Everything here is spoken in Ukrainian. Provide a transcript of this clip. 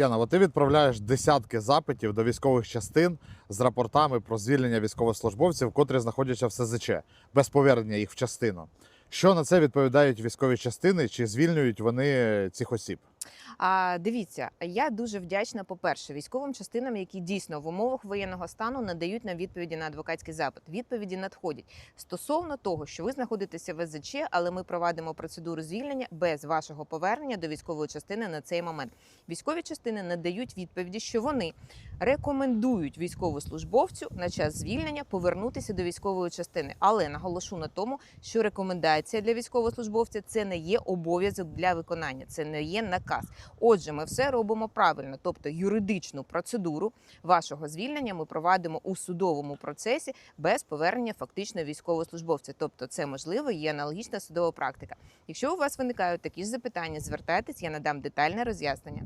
Яна, ти відправляєш десятки запитів до військових частин з рапортами про звільнення військовослужбовців, котрі знаходяться в СЗЧ, без повернення їх в частину. Що на це відповідають військові частини? Чи звільнюють вони цих осіб? А дивіться, я дуже вдячна, по-перше, військовим частинам, які дійсно в умовах воєнного стану надають нам відповіді на адвокатський запит. Відповіді надходять стосовно того, що ви знаходитеся в СЗЧ, але ми провадимо процедуру звільнення без вашого повернення до військової частини на цей момент. Військові частини надають відповіді, що вони рекомендують військовослужбовцю на час звільнення повернутися до військової частини. Але наголошу на тому, що рекомендація для військовослужбовця це не є обов'язок для виконання, це не є наказ. Отже, ми все робимо правильно, тобто юридичну процедуру вашого звільнення ми провадимо у судовому процесі без повернення фактично військовослужбовця. Тобто, це можливо, є аналогічна судова практика. Якщо у вас виникають такі ж запитання, звертайтесь, я надам детальне роз'яснення.